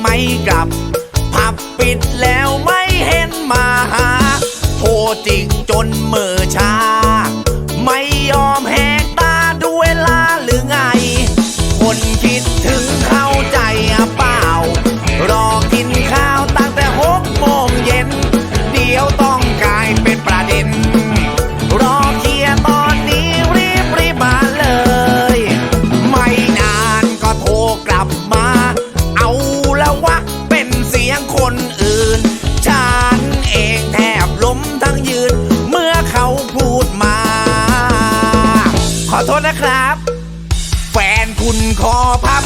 ไม่กลับ ผับปิดแล้วไม่เห็นมาหา โทรจิกจนมือชา ไม่ยอมแหกตาดูเวลาหรือไง คนคิดถึงเข้าใจอะปะ โทษนะครับ แฟนคุณคอพับ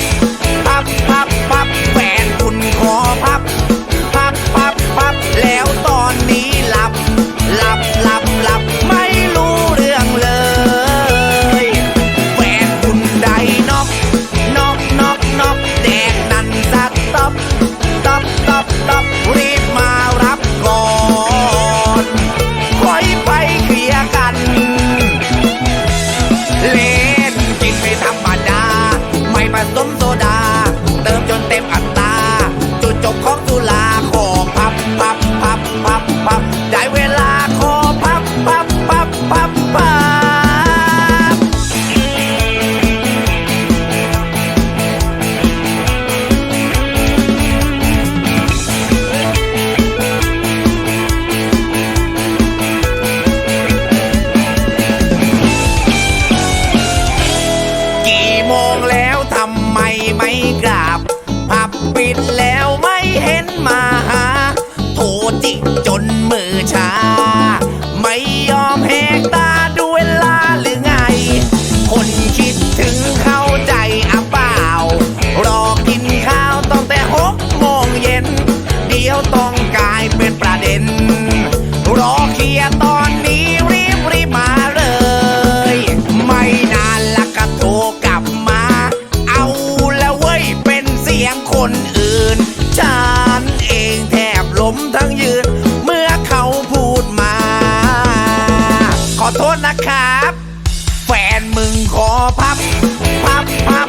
นมือชา ไม่ยอมแหกตาดูเวลาหรือไง คนคิดถึงเข้าใจอะเปล่า รอกินข้าวตั้งแต่หกโมงเย็น เดี๋ยวต้องกลายเป็นประเด็น รอเคลียร์ตอนนี้รีบรีบมาเลย ไม่นานละก็โทรกลับมา เอาแล้วเว้ยเป็นเสียงคนอื่นฉัน ครับ แฟนมึงขอพับ พับพับ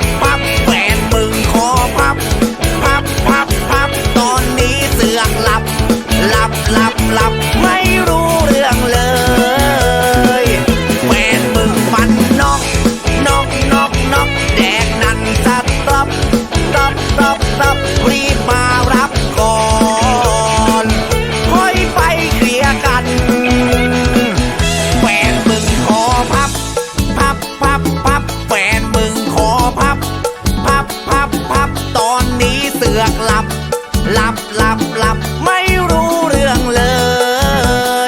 หลับหลับหลับไม่รู้เรื่องเล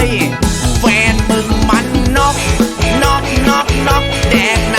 ย แฟนมึงมันนกนกนกนกแดกนะ